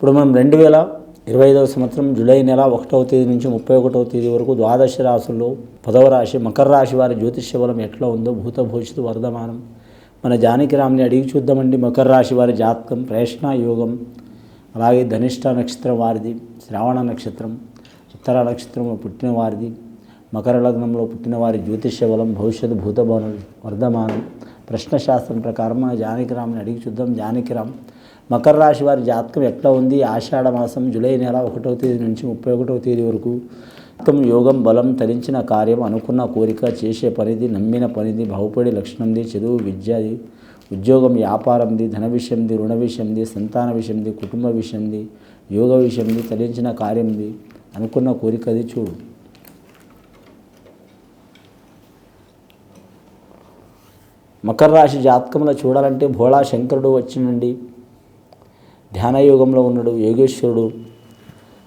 ఇప్పుడు మనం రెండు వేల ఇరవై ఐదవ సంవత్సరం జూలై నెల ఒకటవ తేదీ నుంచి ముప్పై ఒకటవ తేదీ వరకు ద్వాదశ రాశుల్లో పదవ రాశి మకర రాశి వారి జ్యోతిష్య బలం ఎట్లా ఉందో భూత భవిష్యత్తు వర్ధమానం. మన జానకిరామ్ని అడిగి చూద్దామండి మకర రాశి వారి జాతకం ప్రేషణ యోగం అలాగే ధనిష్ట నక్షత్రం వారిది శ్రావణ నక్షత్రం ఉత్తర నక్షత్రంలో పుట్టిన వారిది మకర లగ్నంలో పుట్టిన వారి జ్యోతిష్య బలం భవిష్యత్తు భూతభవనం వర్ధమానం. ప్రశ్నశాస్త్రం ప్రకారం మన జానకిరామ్ని అడిగి చూద్దాం. జానకిరామ్ మకర రాశి వారి జాతకం ఎట్లా ఉంది? ఆషాఢ మాసం జూలై నెల ఒకటవ తేదీ నుంచి ముప్పై ఒకటవ తేదీ వరకు మొత్తం యోగం బలం తరించిన కార్యం అనుకున్న కోరిక చేసే పనిది నమ్మిన పనిది బాగుపడే లక్షణంది చదువు విద్యది ఉద్యోగం వ్యాపారంది ధన విషయంది రుణ విషయంది సంతాన విషయంది కుటుంబ విషయంది యోగ విషయంది తరించిన కార్యంది అనుకున్న కోరికది చూడు. మకర రాశి జాతకంలో చూడాలంటే భోళా శంకరుడు వచ్చినండి. ధ్యానయోగంలో ఉన్నాడు యోగేశ్వరుడు.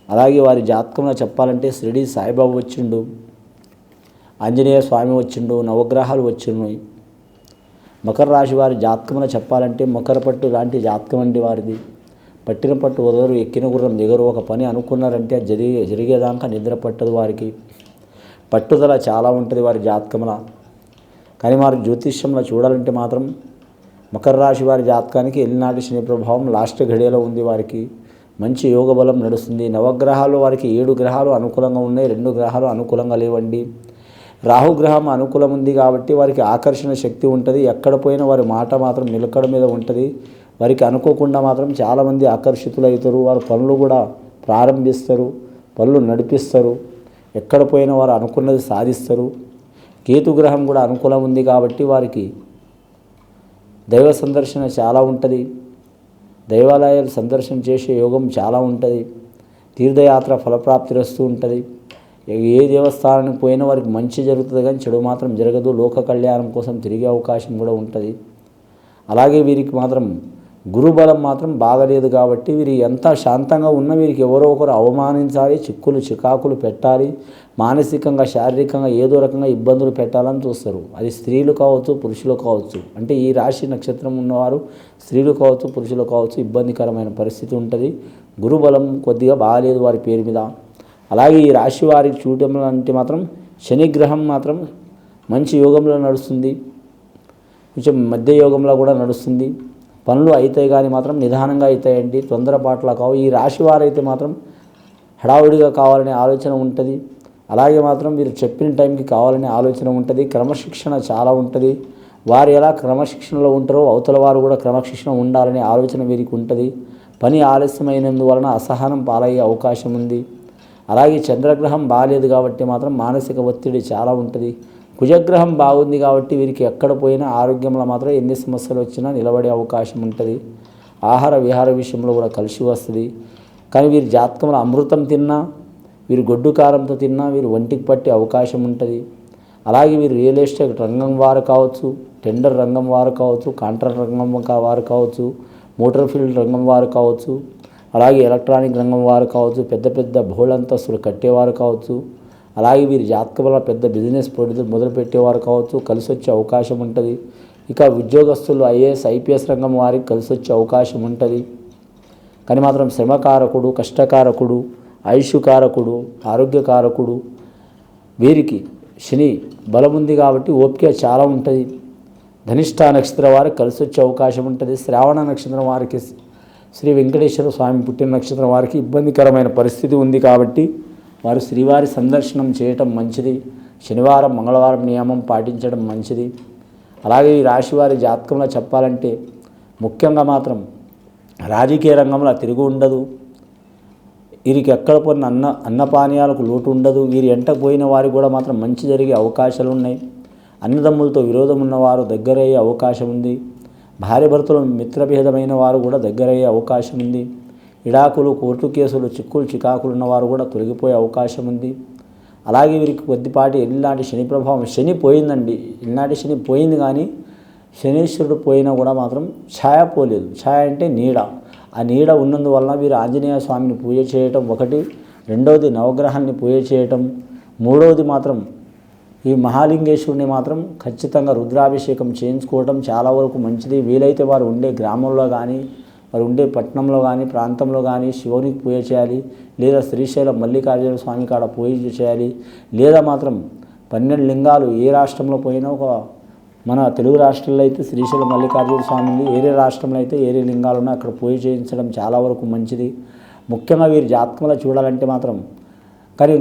అలాగే వారి జాతకంలో చెప్పాలంటే షిరిడి సాయిబాబు వచ్చిండు. ఆంజనేయ స్వామి వచ్చిండు నవగ్రహాలు వచ్చినాయి. మకర రాశి వారి జాతకంలో చెప్పాలంటే మకర పట్టు లాంటి జాతకం అండి వారిది. పట్టిన పట్టు వదరు ఎక్కిన గుర్రం దిగరు ఒక పని అనుకున్నారంటే అది జరిగే జరిగేదాకా నిద్ర పట్టదు వారికి. పట్టుదల చాలా ఉంటుంది వారి జాతకంలో కానీ వారు జ్యోతిష్యంలో చూడాలంటే మాత్రం మకర రాశి వారి జాతకానికి ఎల్లినాటి శని ప్రభావం లాస్ట్ ఘడియలో ఉంది వారికి. మంచి యోగ బలం నడుస్తుంది. నవగ్రహాలు వారికి ఏడు గ్రహాలు అనుకూలంగా ఉన్నాయి. రెండు గ్రహాలు అనుకూలంగా లేవండి. రాహుగ్రహం అనుకూలం ఉంది కాబట్టి వారికి ఆకర్షణ శక్తి ఉంటుంది. ఎక్కడ పోయినా వారి మాట మాత్రం నిలకడ మీద ఉంటుంది. వారికి అనుకోకుండా మాత్రం చాలామంది ఆకర్షితులవుతారు వారు పనులు కూడా ప్రారంభిస్తారు. పనులు నడిపిస్తారు. ఎక్కడ పోయినా వారు అనుకున్నది సాధిస్తారు. కేతుగ్రహం కూడా అనుకూలం ఉంది కాబట్టి వారికి దైవ సందర్శన చాలా ఉంటుంది. దైవాలయాలు సందర్శన చేసే యోగం చాలా ఉంటుంది. తీర్థయాత్ర ఫలప్రాప్తి వస్తూ ఉంటుంది. ఏ దేవస్థానానికి పోయినా వారికి మంచి జరుగుతుంది కానీ చెడు మాత్రం జరగదు. లోక కళ్యాణం కోసం తిరిగే అవకాశం కూడా ఉంటుంది. అలాగే వీరికి మాత్రం గురుబలం మాత్రం బాగలేదు కాబట్టి వీరు ఎంత శాంతంగా ఉన్న వీరికి ఎవరో ఒకరు అవమానించాలి చిక్కులు చికాకులు పెట్టాలి మానసికంగా శారీరకంగా ఏదో రకంగా ఇబ్బందులు పెట్టాలని చూస్తారు. అది స్త్రీలు కావచ్చు పురుషులు కావచ్చు. అంటే ఈ రాశి నక్షత్రం ఉన్నవారు స్త్రీలు కావచ్చు పురుషులు కావచ్చు ఇబ్బందికరమైన పరిస్థితి ఉంటుంది. గురుబలం కొద్దిగా బాగాలేదు వారి పేరు మీద. అలాగే ఈ రాశి వారికి చూడటం అంటే మాత్రం శనిగ్రహం మాత్రం మంచి యోగంలో నడుస్తుంది. కొంచెం మధ్య యోగంలో కూడా నడుస్తుంది. పనులు అవుతాయి కానీ మాత్రం నిదానంగా అవుతాయండి తొందరపాట్లా కావు. ఈ రాశి వారైతే మాత్రం హడావుడిగా కావాలనే ఆలోచన ఉంటుంది. అలాగే మాత్రం మీరు చెప్పిన టైంకి కావాలనే ఆలోచన ఉంటుంది. క్రమశిక్షణ చాలా ఉంటుంది. వారు ఎలా క్రమశిక్షణలో ఉంటారో అవతల వారు కూడా క్రమశిక్షణ ఉండాలనే ఆలోచన వీరికి ఉంటుంది. పని ఆలస్యమైనందువలన అసహనం పాలయ్యే అవకాశం ఉంది. అలాగే చంద్రగ్రహం బాగాలేదు కాబట్టి మాత్రం మానసిక ఒత్తిడి చాలా ఉంటుంది. కుజగ్రహం బాగుంది కాబట్టి వీరికి ఎక్కడ పోయినా ఆరోగ్యంలో మాత్రం ఎన్ని సమస్యలు వచ్చినా నిలబడే అవకాశం ఉంటుంది. ఆహార విహార విషయంలో కూడా కలిసి వస్తుంది. కానీ వీరి జాతకంలో అమృతం తిన్నా వీరు గొడ్డు కారంతో తిన్నా వీరు ఒంటికి పట్టే అవకాశం ఉంటుంది. అలాగే వీరు రియల్ ఎస్టేట్ రంగం వారు కావచ్చు టెండర్ రంగం వారు కావచ్చు కాంట్రాక్ట్ రంగం కా- వారు కావచ్చు మోటార్ ఫీల్డ్ రంగం వారు కావచ్చు అలాగే ఎలక్ట్రానిక్ రంగం వారు కావచ్చు పెద్ద పెద్ద బహుళంతస్తులు కట్టేవారు కావచ్చు అలాగే వీరి జాతక వల్ల పెద్ద బిజినెస్ పొడిదు మొదలుపెట్టేవారు కావచ్చు కలిసి వచ్చే అవకాశం ఉంటుంది. ఇక ఉద్యోగస్తులు ఐఏఎస్ ఐపీఎస్ రంగం వారికి కలిసి వచ్చే అవకాశం ఉంటుంది. కానీ మాత్రం శ్రమకారకుడు కష్టకారకుడు ఆయుష్కారకుడు ఆరోగ్యకారకుడు వీరికి శని బలం ఉంది కాబట్టి ఓపిక చాలా ఉంటుంది. ధనిష్ట నక్షత్రం వారికి కలిసి వచ్చే అవకాశం ఉంటుంది. శ్రావణ నక్షత్రం వారికి శ్రీ వెంకటేశ్వర స్వామి పుట్టిన నక్షత్రం వారికి ఇబ్బందికరమైన పరిస్థితి ఉంది కాబట్టి వారు శ్రీవారి సందర్శనం చేయటం మంచిది. శనివారం మంగళవారం నియమం పాటించడం మంచిది. అలాగే ఈ రాశి వారి జాతకంలో చెప్పాలంటే ముఖ్యంగా మాత్రం రాజకీయ రంగంలో తిరుగు ఉండదు. వీరికి ఎక్కడ పోయిన అన్న అన్నపానీయాలకు లోటు ఉండదు. వీరి ఎంట పోయిన వారికి కూడా మాత్రం మంచి జరిగే అవకాశాలు ఉన్నాయి. అన్నదమ్ములతో విరోధం ఉన్నవారు దగ్గరయ్యే అవకాశం ఉంది. భార్య భర్తలు మిత్రభేదమైన వారు కూడా దగ్గరయ్యే అవకాశం ఉంది. ఇడాకులు కోర్టు కేసులు చిక్కులు చికాకులు ఉన్నవారు కూడా తొలగిపోయే అవకాశం ఉంది. అలాగే వీరికి కొద్దిపాటి ఎల్లినాటి శని ప్రభావం శని పోయిందండి. ఎల్లినాటి శని పోయింది కానీ శనీశ్వరుడు పోయినా కూడా మాత్రం ఛాయ పోలేదు. ఛాయ అంటే నీడ. ఆ నీడ ఉన్నందువలన వీరు ఆంజనేయ స్వామిని పూజ చేయటం ఒకటి రెండవది నవగ్రహాన్ని పూజ చేయటం మూడవది మాత్రం ఈ మహాలింగేశ్వరుని మాత్రం ఖచ్చితంగా రుద్రాభిషేకం చేయించుకోవటం చాలా వరకు మంచిది. వీలైతే వారు ఉండే గ్రామంలో కానీ వారు ఉండే పట్టణంలో కానీ ప్రాంతంలో కానీ శివునికి పూజ చేయాలి లేదా శ్రీశైలం మల్లికార్జున స్వామి కాడ పూజ చేయాలి లేదా మాత్రం పన్నెండు లింగాలు ఏ రాష్ట్రంలో పోయినా ఒక మన తెలుగు రాష్ట్రాల్లో అయితే శ్రీశైలం మల్లికార్జున స్వామి ఉంది ఏరే రాష్ట్రంలో అయితే ఏరే లింగాలు ఉన్నా అక్కడ పూజ చేయించడం చాలా వరకు మంచిది. ముఖ్యంగా వీరి జాతకంలో చూడాలంటే మాత్రం కానీ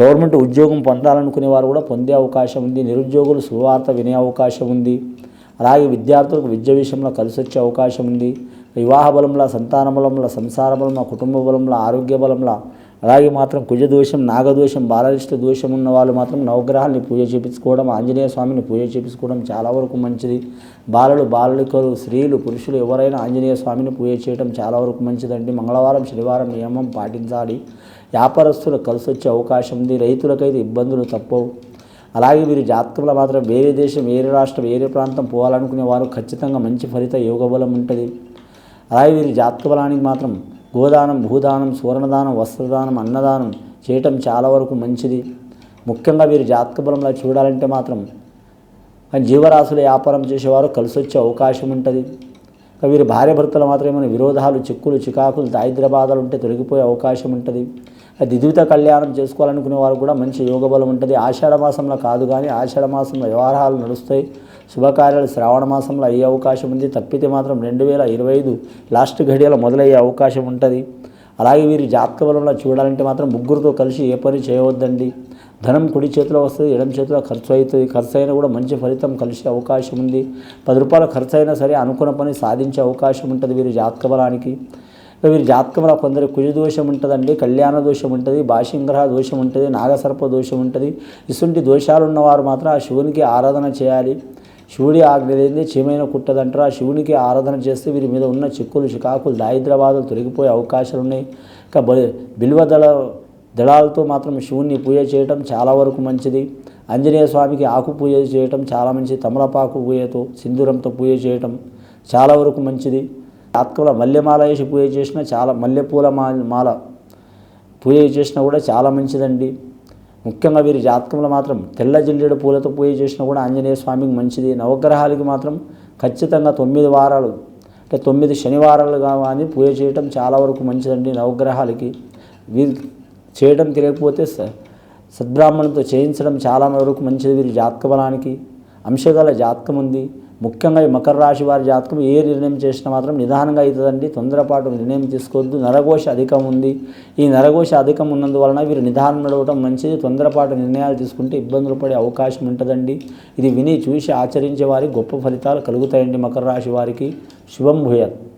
గవర్నమెంట్ ఉద్యోగం పొందాలనుకునే వారు కూడా పొందే అవకాశం ఉంది నిరుద్యోగులు సువార్త వినే అవకాశం ఉంది అలాగే విద్యార్థులకు విద్య విషయంలో కలిసి వచ్చే అవకాశం ఉంది. వివాహ బలంలో సంతాన బలంలో సంసార బలం కుటుంబ బలంలో ఆరోగ్య బలంలో అలాగే మాత్రం కుజ దోషం నాగదోషం బాలరిష్ట దోషం ఉన్న వాళ్ళు మాత్రం నవగ్రహాల్ని పూజ చేపించుకోవడం ఆంజనేయ స్వామిని పూజ చేపించుకోవడం చాలా వరకు మంచిది. బాలలు బాలికలు స్త్రీలు పురుషులు ఎవరైనా ఆంజనేయ స్వామిని పూజ చేయడం చాలా వరకు మంచిదండి. మంగళవారం శనివారం నియమం పాటించాలి. వ్యాపారస్తులు కలిసి వచ్చే అవకాశం ఉంది. రైతులకైతే ఇబ్బందులు తప్పవు. అలాగే వీరి జాతకంలో మాత్రం వేరే దేశం వేరే రాష్ట్రం వేరే ప్రాంతం పోవాలనుకునే వారు ఖచ్చితంగా మంచి ఫలిత యోగ బలం ఉంటుంది. అలాగే వీరి జాతక బలానికి మాత్రం గోదానం భూదానం సువర్ణదానం వస్త్రదానం అన్నదానం చేయటం చాలా వరకు మంచిది. ముఖ్యంగా వీరి జాతక బలంలో చూడాలంటే మాత్రం జీవరాశుల వ్యాపారం చేసేవారు కలిసి వచ్చే అవకాశం ఉంటుంది. వీరి భార్య భర్తలు విరోధాలు చిక్కులు చికాకులు దారిద్ర బాధలు ఉంటే తొలగిపోయే అవకాశం ఉంటుంది. దిద్విత కళ్యాణం చేసుకోవాలనుకునే వారు కూడా మంచి యోగ బలం ఉంటుంది. ఆషాఢ మాసంలో కాదు కానీ ఆషాఢ మాసంలో వ్యవహారాలు నడుస్తాయి. శుభకార్యాలు శ్రావణ మాసంలో అయ్యే అవకాశం ఉంది. తప్పితే మాత్రం రెండు వేల ఇరవై ఐదు లాస్ట్ ఘడియలో మొదలయ్యే అవకాశం ఉంటుంది. అలాగే వీరి జాతక బలంలో చూడాలంటే మాత్రం ముగ్గురితో కలిసి ఏ పని చేయవద్దండి. ధనం కుడి చేతిలో వస్తుంది ఎడం చేతిలో ఖర్చు అవుతుంది. ఖర్చు అయినా కూడా మంచి ఫలితం కలిసే అవకాశం ఉంది. పది రూపాయల ఖర్చు అయినా సరే అనుకున్న పని సాధించే అవకాశం ఉంటుంది వీరి జాతక బలానికి. వీరి జాతకంలో కొందరు కుజ దోషం ఉంటుందండి కళ్యాణ దోషం ఉంటుంది భాషింగ్రహ దోషం ఉంటుంది నాగసర్ప దోషం ఉంటుంది. ఇటువంటి దోషాలు ఉన్నవారు మాత్రం ఆ శివునికి ఆరాధన చేయాలి. శివుడి ఆజ్ఞ చీమైన కుట్టదంటారు. ఆ శివునికి ఆరాధన చేస్తే వీరి మీద ఉన్న చిక్కులు చికాకులు దారిద్రబాధలు తొలగిపోయే అవకాశాలు ఉన్నాయి. ఇంకా బలి- బిల్వదళ దళాలతో మాత్రం శివుణ్ణి పూజ చేయటం చాలా వరకు మంచిది. ఆంజనేయ స్వామికి ఆకు పూజ చేయటం చాలా మంచిది. తమలపాకు పూజతో సింధూరంతో పూజ చేయటం చాలా వరకు మంచిది. ఆత్మల మల్లెమాల వేసి పూజ చేసినా చాలా మల్లెపూల మా- మాల పూజ చేసినా కూడా చాలా మంచిదండి. ముఖ్యంగా వీరి జాతకంలో మాత్రం తెల్ల జిల్లేడు పూలతో పూజ చేసినా కూడా ఆంజనేయ స్వామికి మంచిది. నవగ్రహాలకి మాత్రం ఖచ్చితంగా తొమ్మిది వారాలు అంటే తొమ్మిది శనివారాలు కానీ పూజ చేయటం చాలా వరకు మంచిదండి నవగ్రహాలకి. వీరు చేయడం తెలియకపోతే స- సద్బ్రాహ్మణులతో చేయించడం చాలా వరకు మంచిది వీరి జాతక బలానికి. అంశగల జాతకం ఉంది ముఖ్యంగా ఈ మకర రాశి వారి జాతకం ఏ నిర్ణయం చేసినా మాత్రం నిదానంగా అవుతుందండి. తొందరపాటు నిర్ణయం తీసుకోవద్దు. నరఘోష అధికం ఉంది. ఈ నరఘోష అధికం ఉన్నందువలన వీరు నిదానం నడవటం మంచిది. తొందరపాటు నిర్ణయాలు తీసుకుంటే ఇబ్బందులు పడే అవకాశం ఉంటుందండి. ఇది విని చూసి ఆచరించే వారికి గొప్ప ఫలితాలు కలుగుతాయండి మకర రాశి వారికి. శుభం భూయాత్.